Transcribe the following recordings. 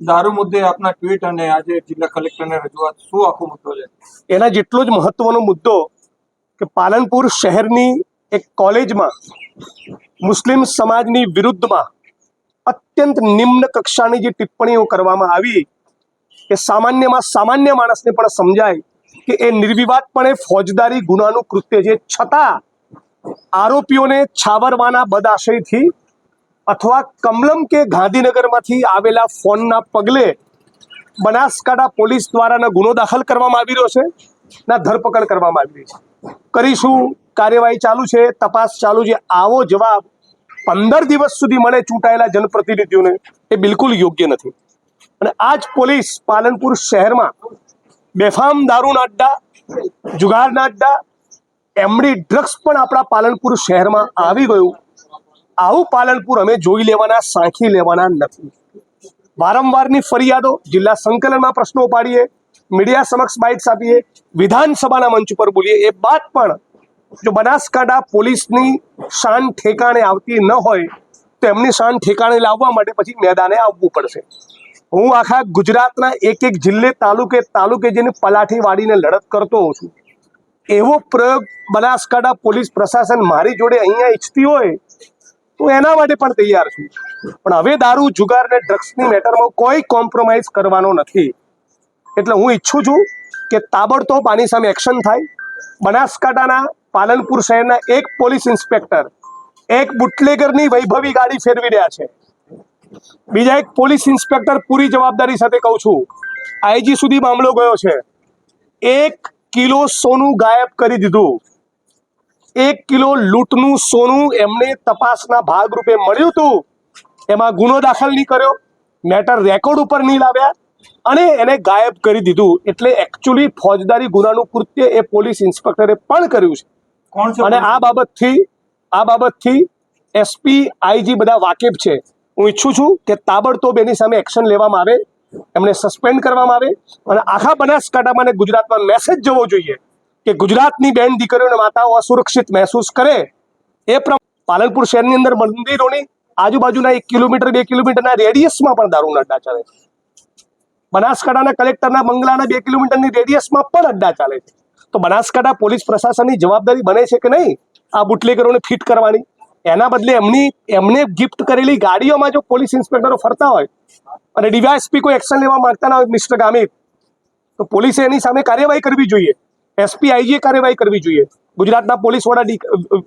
દારૂ મુદ્દે આપના ટ્વીટ અને આજે જિલ્લા કલેક્ટરને રજૂઆત શું આખો મુદ્દો છે? એના જેટલો જ મહત્વનો મુદ્દો કે પાલનપુર શહેરની એક કોલેજમાં મુસ્લિમ સમાજની વિરુદ્ધમાં અત્યંત નિમ્ન કક્ષાની જે ટિપ્પણીઓ કરવામાં આવી એ સામાન્યમાં સામાન્ય માણસને પણ સમજાય કે એ નિર્વિવાદપણે ફોજદારી ગુનાનું કૃત્ય છે. છતાં આરોપીઓને છાવરવાના બદાશયથી અથવા કમલમ કે ગાંધીનગરમાંથી આવેલા ફોનના પગલે બનાસકાંઠા પોલીસ દ્વારાના ગુનો દાખલ કરવામાં આવી રહ્યો છે ના ધરપકડ કરવામાં આવી રહી છે. કરીશું, કાર્યવાહી ચાલુ છે, તપાસ ચાલુ છે. આવો જવાબ પંદર દિવસ સુધી મળે ચૂંટાયેલા જનપ્રતિનિધિઓને એ બિલકુલ યોગ્ય નથી. અને આ જ પોલીસ પાલનપુર શહેરમાં બેફામ દારૂના અડ્ડા, જુગારના અડ્ડા, એમડી ડ્રગ્સ પણ આપણા પાલનપુર શહેરમાં આવી ગયું. આવું પાલનપુર અમે જોઈ લેવાના, સાંખી લેવાના નથી. વારંવારની ફરિયાદો જિલ્લા સંકલનમાં પ્રશ્નો પાડીએ મીડિયા સમક્ષ બાઇટ્સ આપીએ, વિધાનસભાના મંચ ઉપર બોલીએ. એ બાદ પણ જો બનાસકાંઠા પોલીસની શાન ઠેકાણે આવતી ન હોય, તો એમની શાન ઠેકાણે લાવવા માટે પછી મેદાને આવવું પડશે. હું આખા ગુજરાતના એક એક જિલ્લે તાલુકે તાલુકે જઈને પલાઠી વાળીને લડત કરતો હોઉં છું. એવો પ્રયોગ બનાસકાંઠા પોલીસ પ્રશાસન મારી જોડે અહીંયા ઈચ્છતી હોય તો એના માટે પણ તૈયાર છું. પણ હવે દારૂ, જુગાર ને ડ્રગ્સની મેટરમાં કોઈ કોમ્પ્રોમાઇઝ કરવાનો નથી. એટલે હું ઈચ્છું છું કે તાબડતોબ આની સામે એક્શન થાય. બનાસકાંઠાના પાલનપુર શહેરના એક પોલીસ ઇન્સ્પેક્ટર એક બુટલેગરની વૈભવી ગાડી ફેરવી રહ્યા છે. બીજા એક પોલીસ ઇન્સ્પેક્ટર પૂરી જવાબદારી સાથે કહું છું, આઈજી સુધી મામલો ગયો છે. એક કિલો સોનું ગાયબ કરી દીધું. એક કિલો લૂંટનું સોનું એમને તપાસના ભાગરૂપે મળ્યું હતું. એમાં ગુનો દાખલ નહીં કર્યો મેટર રેકોર્ડ ઉપર નહીં લાવ્યા અને એને ગાયબ કરી દીધું. એટલે એકચ્યુઅલી ફોજદારી ગુનાનું કૃત્ય એ પોલીસ ઇન્સ્પેક્ટરે પણ કર્યું છે. અને આ બાબતથી આ બાબતથી એસપી આઈજી બધા વાકેફ છે. હું ઈચ્છું છું કે તાબડતોબ એની સામે એક્શન લેવામાં આવે એમને સસ્પેન્ડ કરવામાં આવે અને આખા બનાસકાંઠામાં અને ગુજરાતમાં મેસેજ જવો જોઈએ. કે ગુજરાતની બેન દીકરીઓ અને માતાઓ અસુરક્ષિત મહેસૂસ કરે, એ પાલનપુર શહેરની અંદર મંદિરોની આજુબાજુના એક કિલોમીટર, બે કિલોમીટરના રેડિયસમાં પણ દારૂના અડ્ડા ચાલે છે. બનાસકાંઠાના કલેક્ટરના બંગલાના બે કિલોમીટરની રેડિયસમાં પણ અડ્ડા ચાલે છે. તો બનાસકાંઠા પોલીસ પ્રશાસનની જવાબદારી બને છે કે નહીં? આ બુટલેગરોને ફિટ કરવાની. એના બદલે એમની, એમને ગિફ્ટ કરેલી ગાડીઓમાં જો પોલીસ ઇન્સ્પેક્ટરો ફરતા હોય અને ડીવાયએસપી કોઈ એક્શન લેવા માંગતા ના હોય, મિસ્ટર ગામિત, તો પોલીસે એની સામે કાર્યવાહી કરવી જોઈએ. એસપી આઈજીએ કાર્યવાહી કરવી જોઈએ. ગુજરાતના પોલીસ વડા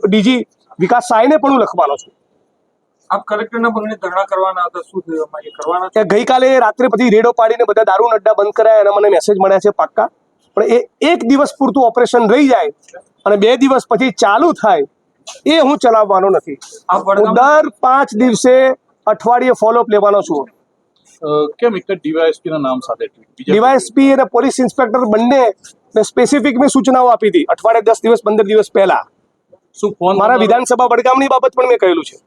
ડીજી વિકાસ સાયને પણ હું લખવાનો છું. આપ કલેક્ટરના બંગલે ધરણા કરવાના હતા શું થયું કરવાના ગઈકાલે રાત્રે પછી રેડો પાડીને બધા દારૂ અડ્ડા બંધ કરાયા એના મને મેસેજ મળ્યા છે પાક્કા. પણ એ એક દિવસ પૂરતું ઓપરેશન રહી જાય અને બે દિવસ પછી ચાલુ થાય એ હું ચલાવવાનો નથી. આપ હું દર પાંચ દિવસે અઠવાડિયે ફોલોઅપ લેવાનો છું. કેમ એક ડીવાયએસપી ના નામ સાથે ડીવાયએસપી અને પોલીસ ઇન્સ્પેક્ટર બંને સ્પેસિફિક મેં સૂચનાઓ આપી હતી. અઠવાડિયે દસ દિવસ પંદર દિવસ પહેલા. શું ફોન મારા વિધાનસભા વડગામની બાબત પણ મેં કહેલું છે.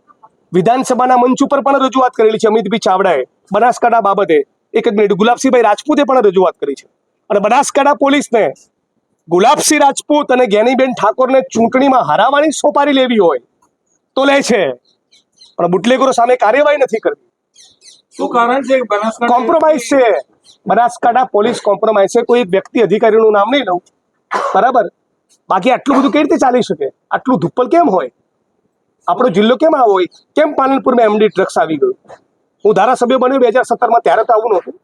વિધાનસભાના મંચ ઉપર પણ રજૂઆત કરેલી છે અમિતભાઈ ચાવડાએ. બનાસકાંઠા બાબતે એક જ મિનિટ. ગુલાબસિંહભાઈ રાજપૂતે પણ રજૂઆત કરી છે. અને બનાસકાંઠા પોલીસને ગુલાબસિંહ રાજપૂત અને જ્ઞાનીબેન ઠાકોરને ચૂંટણીમાં હરાવવાની સોપારી લેવી હોય તો લે છે. પણ બુટલેગરો સામે કાર્યવાહી નથી કરવી. શું કારણ છે કોમ્પ્રોમાઇઝ છે. બનાસકાંઠા પોલીસ કોમ્પ્રોમાઇઝ કોઈ વ્યક્તિ અધિકારીનું નામ નહીં લઉં. બરાબર? બાકી આટલું બધું કઈ રીતે ચાલી શકે? આટલું ધુપ્પલ કેમ હોય? આપણો જિલ્લો કેમ આવો હોય? કેમ પાલનપુરમાં એમડી ડ્રગ્સ આવી ગયું? હું ધારાસભ્ય બન્યો બે હજાર સત્તરમાં, ત્યારે તો આવું નહોતું.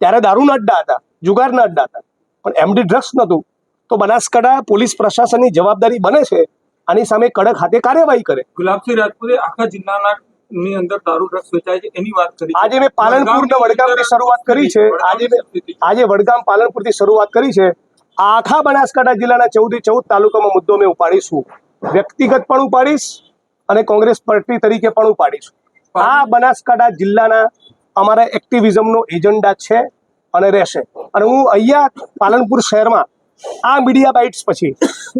ત્યારે દારૂના અડ્ડા હતા જુગારના અડ્ડા હતા. પણ એમડી ડ્રગ્સ નહોતું. તો બનાસકાંઠા પોલીસ પ્રશાસનની જવાબદારી બને છે. આની સામે કડક હાથે કાર્યવાહી કરે. ગુલાબસિંહ રાજપૂતે આખા જિલ્લાના ની અંદર દારૂ ડ્રગ્સ વેચાય છે એની વાત કરી આજે મેં પાલનપુર ને વડગામથી શરૂઆત કરી છે. આજે આજે વડગામ પાલનપુરથી શરૂઆત કરી છે. આખા બનાસકાંઠા જિલ્લાના ચૌદથી ચૌદ તાલુકામાં મુદ્દો મેં ઉપાડીશું. વ્યક્તિગત પણ ઉપાડીશ અને કોંગ્રેસ પાર્ટી તરીકે પણ ઉપાડીશું. આ બનાસકાંઠા જિલ્લાના અમારા એક્ટિવિઝમનો એજન્ડા છે અને રહેશે. અને હું અહીંયા પાલનપુર શહેરમાં આ મીડિયા બાઇટ્સ પછી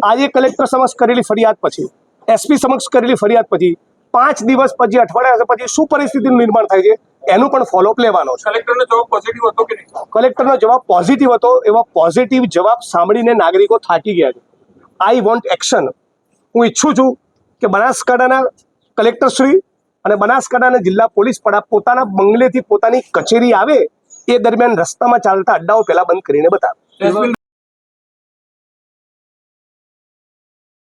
આજે કલેક્ટર સમક્ષ કરેલી ફરિયાદ પછી એસપી સમક્ષ કરેલી ફરિયાદ પછી પાંચ દિવસ પછી અઠવાડિયા પછી શું પરિસ્થિતિનું નિર્માણ થાય છે એનું પણ ફોલોઅપ લેવાનો છે. કલેક્ટરનો જવાબ પોઝિટિવ હતો કે નહીં? કલેક્ટરનો જવાબ પોઝિટિવ હતો એવા પોઝિટિવ જવાબ સાંભળીને નાગરિકો થાકી ગયા છે. આઈ વોન્ટ એક્શન હું ઈચ્છું છું કે બનાસકાંઠાના કલેક્ટરશ્રી અને બનાસકાંઠાના જિલ્લા પોલીસ વડા પોતાના બંગલેથી પોતાની કચેરી આવે એ દરમિયાન રસ્તામાં ચાલતા અડ્ડાઓ પહેલા બંધ કરીને બતાવે.